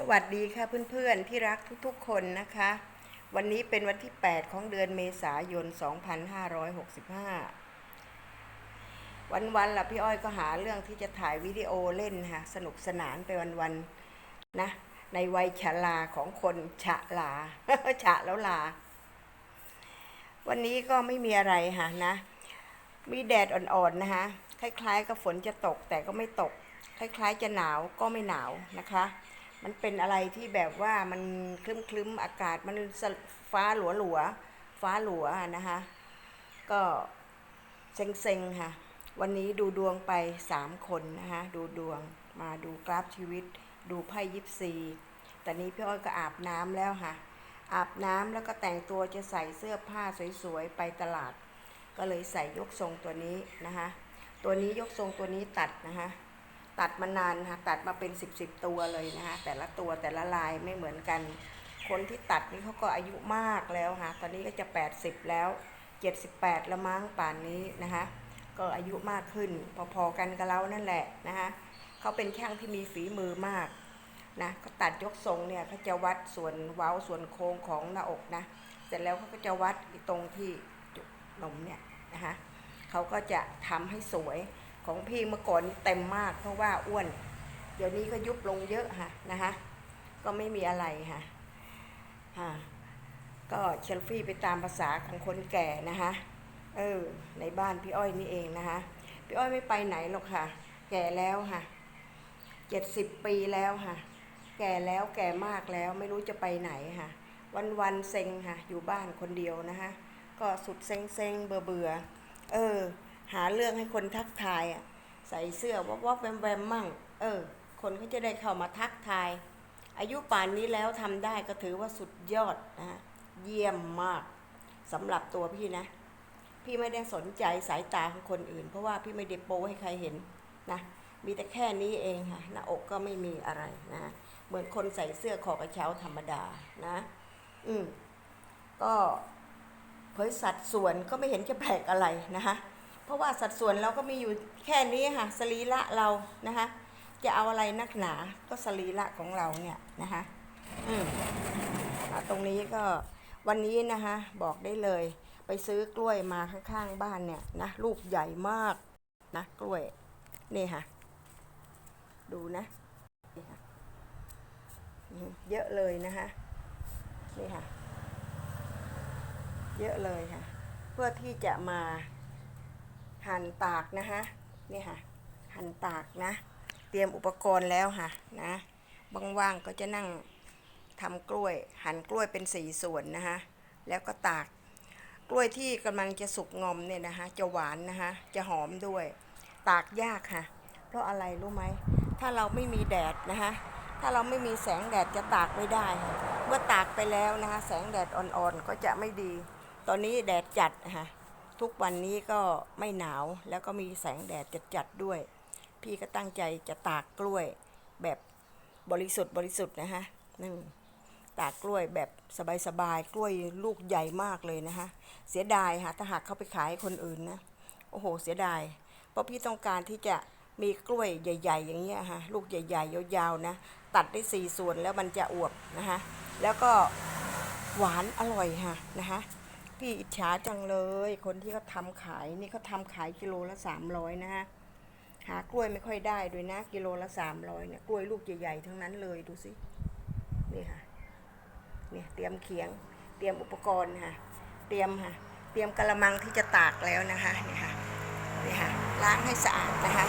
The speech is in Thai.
สวัสดีค่ะเพื่อนๆที่รักทุกๆคนนะคะ วันนี้เป็นวันที่ 8 ของเดือนเมษายน 2565 วันๆล่ะพี่อ้อยก็หาเรื่องที่จะถ่ายวิดีโอเล่นค่ะสนุกสนานไปวันๆนะในวัยชราของคนฉะลาฉะแล้วลา วันนี้ก็ไม่มีอะไรค่ะนะ มีแดดอ่อนๆนะคะคล้ายๆกับฝนจะตกแต่ก็ไม่ตก คล้ายๆจะหนาวก็ไม่หนาวนะคะ มันเป็นอะไรที่แบบว่ามันคลึ้มๆอากาศมันฟ้าหลัวหลัวๆฟ้าหลัวนะคะก็เซ็งๆค่ะ วันนี้ดูดวงไปสามคนนะคะดูดวงมาดูกราฟชีวิต ดูไพ่ยิปซีแต่นี้พี่อ้อยก็อาบน้ำแล้วค่ะ อาบน้ำแล้วก็แต่งตัวจะใส่เสื้อผ้าสวยๆ ไปตลาด ก็เลยใส่ยกทรงตัวนี้นะคะ ตัวนี้ยกทรงตัวนี้ตัดนะคะ ตัดมานานค่ะตัดมาเป็นสิบสิบตัวเลยนะคะแต่ละตัวแต่ละลายไม่เหมือนกัน คนที่ตัดนี่เขาก็อายุมากแล้วค่ะตอนนี้ก็จะ 80 แล้ว 78 ละมั้งป่านนี้นะคะก็อายุมากขึ้นพอๆกันกับเรานั่นแหละนะคะเขาเป็นช่างที่มีฝีมือมากนะก็ตัดยกทรงเนี่ยเขาจะวัดส่วนเว้าส่วนโค้งของหน้าอกนะเสร็จแล้วเขาก็จะวัดตรงที่จุกนมเนี่ยนะคะเขาก็จะทำให้สวย ของพี่เมื่อก่อนเต็มมาก เพราะว่าอ้วน เดี๋ยวนี้ก็ยุบลงเยอะค่ะนะคะก็ไม่มีอะไรค่ะค่ะก็เชลฟี่ไปตามภาษาของคนแก่นะคะเออในบ้านพี่อ้อยนี่เองนะคะพี่อ้อยไม่ไปไหนหรอกค่ะ แก่แล้วค่ะเจ็ดสิบปีแล้วค่ะ แก่แล้วแก่มากแล้วไม่รู้จะไปไหนค่ะ วันวันเซ็งค่ะ อยู่บ้านคนเดียวนะคะก็สุดเซ็งเซ็งเบื่อเบื่อเออ หาเรื่องให้คนทักทายอะใส่เสื้อวับวับแวมแวมมั่ง เออ คนเขาจะได้เข้ามาทักทาย อายุป่านนี้แล้วทำได้ก็ถือว่าสุดยอดนะฮะเยี่ยมมากสำหรับตัวพี่นะ พี่ไม่ได้สนใจสายตาของคนอื่น เพราะว่าพี่ไม่ได้โปให้ใครเห็นนะมีแต่แค่นี้เองค่ะหน้าอกก็ไม่มีอะไรนะเหมือนคนใส่เสื้อคอกระเช้าธรรมดานะ อืมก็เผยสัดส่วนก็ไม่เห็นจะแปลกอะไรนะคะ เพราะว่าสัดส่วนเราก็มีอยู่แค่นี้ค่ะสรีระเรานะคะ จะเอาอะไรนักหนาก็สรีระของเราเนี่ยนะคะอืมอตรงนี้ก็วันนี้นะคะบอกได้เลย ไปซื้อกล้วยมาข้างๆบ้านเนี่ยนะลูกใหญ่มากนะกล้วยนี่ค่ะ ดูนะเยอะเลยนะคะนี่ค่ะ เยอะเลยค่ะ เพื่อที่จะมา หั่นตากนะคะนี่ค่ะ หั่นตากนะ เตรียมอุปกรณ์แล้วค่ะนะว่างๆก็จะนั่งทำกล้วย หั่นกล้วยเป็นสี่ส่วนนะคะแล้วก็ตากกล้วยที่กำลังจะสุกงอมเนี่ยนะคะจะหวานนะคะจะหอมด้วย ตากยากค่ะ เพราะอะไรรู้ไหมถ้าเราไม่มีแดดนะคะถ้าเราไม่มีแสงแดดจะตากไม่ได้ เมื่อตากไปแล้วนะคะ แสงแดดอ่อนๆก็จะไม่ดี ตอนนี้แดดจัดนะคะ ทุกวันนี้ก็ไม่หนาวแล้วก็มีแสงแดดจัดๆด้วย พี่ก็ตั้งใจจะตากกล้วยแบบบริสุทธิ์บริสุทธิ์นะคะนึ่งตากกล้วยแบบสบายๆกล้วยลูกใหญ่มากเลยนะคะเสียดายค่ะถ้าหากเขาไปขายคนอื่นนะโอ้โหเสียดาย เพราะพี่ต้องการที่จะมีกล้วยใหญ่ ๆ อย่างเงี้ยค่ะลูกใหญ่ ๆ ยาวๆนะตัดได้สี่ส่วนแล้วมันจะอวบนะคะแล้วก็หวานอร่อยค่ะนะคะ พี่อิจฉาจังเลย คนที่เขาทำขายนี่เขาทำขายกิโลละสามร้อยนะฮะหากล้วยไม่ค่อยได้ด้วยนะ กิโลละสามร้อยเนี่ยกล้วยลูกใหญ่ๆทั้งนั้นเลยดูสินี่ค่ะเนี่ยเตรียมเขียง เตรียมอุปกรณ์ค่ะ เตรียมค่ะ เตรียมกระมังที่จะตากแล้วนะคะนี่ค่ะนี่ค่ะล้างให้สะอาดนะคะ